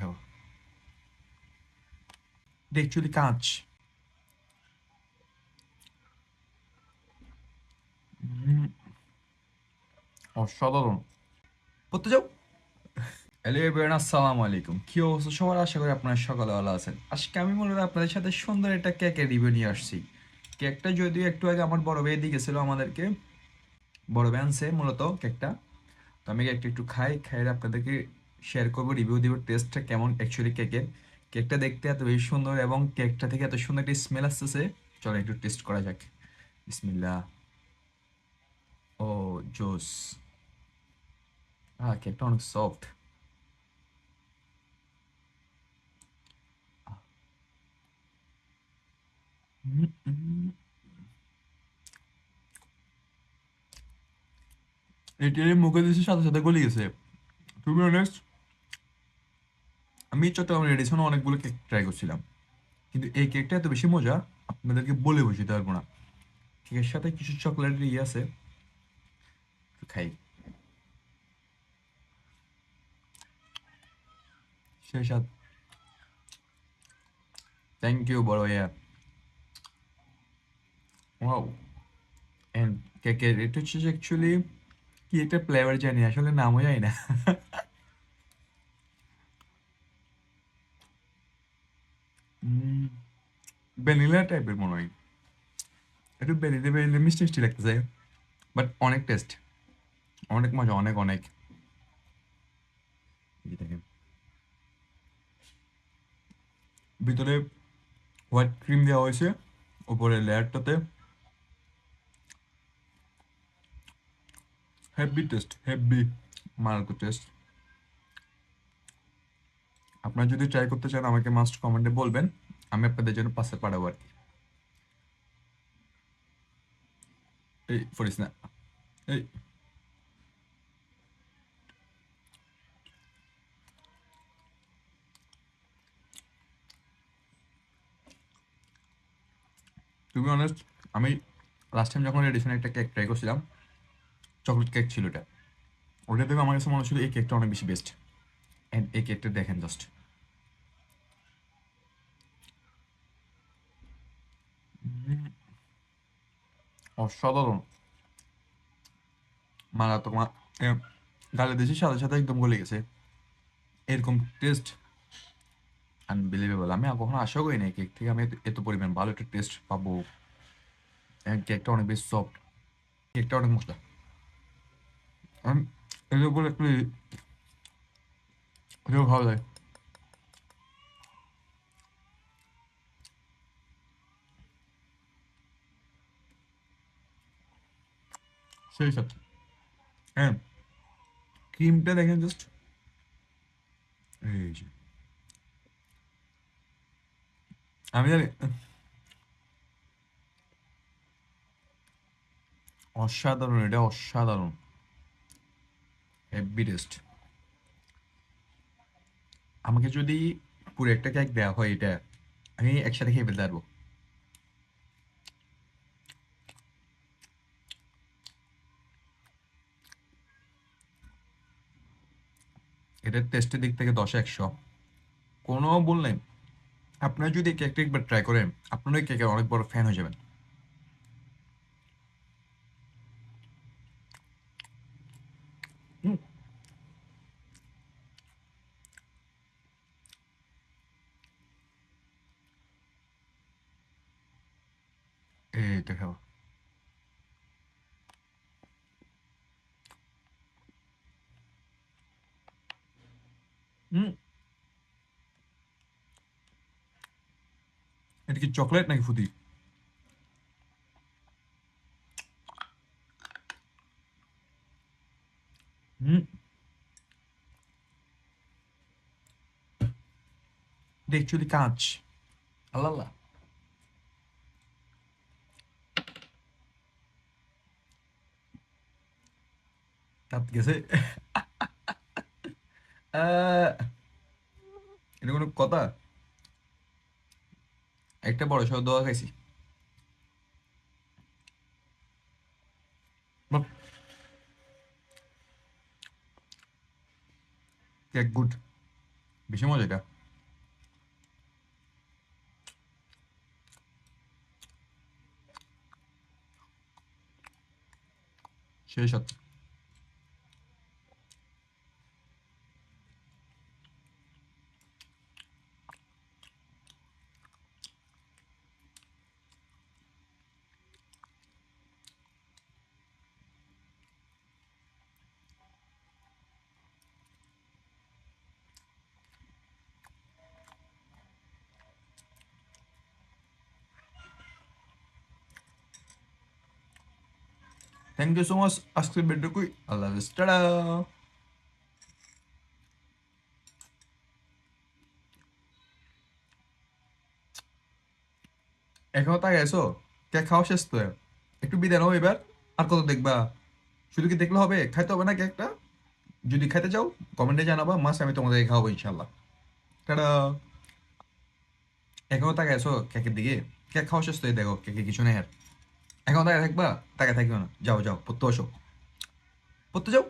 খাও এটা অ্যাকচুয়ালি কাঁচ। উম, অসাধারণ। পড়তে যাও। হ্যালো আসসালামু আলাইকুম। অবস্থা সবার? আশা করি আপনারা সকালে ভালো আছেন। আজকে আমি মূলত আপনাদের সাথে সুন্দর একটা কেকের রিভিউ নিয়ে আসছি। কেকটা যদিও একটু আগে আমার বড় ভাই দিয়েছিল আমাদেরকে বড় ভাই আনছে মূলত কেকটা তো আমি কেকটা একটু খাই খাইয়ে আপনাদেরকে শেয়ার করব রিভিউ দিব টেস্টটা কেমন অ্যাকচুয়ালি কেকের কেকটা দেখতে এত বেশি সুন্দর এবং কেকটা থেকে এত সুন্দর একটা স্মেল আসতেছে। চলো একটু টেস্ট করা যাক। বিসমিল্লাহ। ও জোস হ্যাঁ কেকটা অনেক সফট এটি মুখে দিয়েছে সাথে সাথে গলে গেছে। টু বি অনেস্ট আমি চট্টগ্রাম রেডিসনে অনেকগুলো কেক ট্রাই করছিলাম। কিন্তু এই কেকটা এত বেশি মজা, আপনাদেরকে বলে বোঝাতে পারব না কেকের সাথে কিছু চকলেটের ইয়ে আছে। খাই। সেই সাথে থ্যাংক ইউ বড় ভাইয়া। ওয়াও কেকের এটা হচ্ছে অ্যাকচুয়ালি কি একটা ফ্লেভার জানি, আসলে নামও জানি না। ভ্যানিলা টাইপের মনে হয়। একটু ভ্যানিলা ভ্যানিলা মিষ্টি মিষ্টি লাগতেছে। বাট অনেক টেস্ট অনেক মজা, অনেক অনেক। ভিতরে হোয়াইট ক্রিম দেওয়া হয়েছে উপরে লেয়ারটাতে। হেভি টেস্ট হেভি মারাত্মক টেস্ট আপনারা যদি ট্রাই করতে চান, আমাকে মাস্ট কমেন্টে বলবেন। আমি আপনাদের জন্য পাশে পাঠাবো আর কি এই না এই অনেস্ট আমি লাস্ট টাইম যখন এডিশনে একটা কেক ট্রাই করছিলাম চকলেট কেক ছিল এটা ওটা থেকে আমার কাছে মনে হচ্ছিল এই কেকটা অনেক বেশি বেস্ট অ্যান্ড এই কেকটা দেখেন জাস্ট অসাধারণ। মারাত্মক গালে দিয়েছি সাথে সাথে একদম গলে গেছে। এরকম টেস্ট আনবিলিভেবল আমি কখনো আশা করি না কেক থেকে। আমি এত- পরিমাণ ভালো একটা টেস্ট পাবো। কেকটা অনেক বেশি সফট কেকটা অনেক মশলা। এর উপর একটু ভালো লাগে। সেই সাথে। হ্যাঁ ক্রিমটা দেখেন জাস্ট এই যে। আমি জানি, অসাধারণ, এটা অসাধারণ। হেভি টেস্ট আমাকে যদি পুরো একটা কেক দেওয়া হয়, এটা আমি একসাথে খেয়ে ফেলতে পারব। এটার টেস্টের দিক থেকে দশ একশো। কোনো ভুল নেই। আপনারা যদি কেকটা একবার ট্রাই করেন, আপনারা এই কেকের অনেক বড় ফ্যান হয়ে যাবেন। এই দেখাও। এটা কি চকলেট নাকি ফুদি হুম এটা অ্যাকচুয়ালি কাঁচ আল্লাহ আল্লাহ দাঁত গেছে আহ, এটা কোনো কথা? একটা বড় সড়ো দোয়া খাইছি। Cake good. বেশি মজা এটা। সেই সাথে থ্যাংক ইউ সো মাচ আজকের ভিডিওটুকুই আল্লাহ হাফিজ টাটা এখনও তাই এসো কেক খাওয়া শেষ তো একটু বিদায় নাও এবার আর কত দেখবা শুধু কি দেখলে হবে খাইতে হবে না কেকটা যদি খাইতে চাও কমেন্টে জানাবা মাস আমি তোমাদের খাওয়াবো ইনশাল্লাহ টাটা এখনও তাকে এসো কেকের দিকে কেক খাওয়া শেষ তো দেখো কেকে কিছু নেই আর এখন তাকে থাকবা তাকে থাকবে না যাও যাও পড়তে বসো পড়তে যাও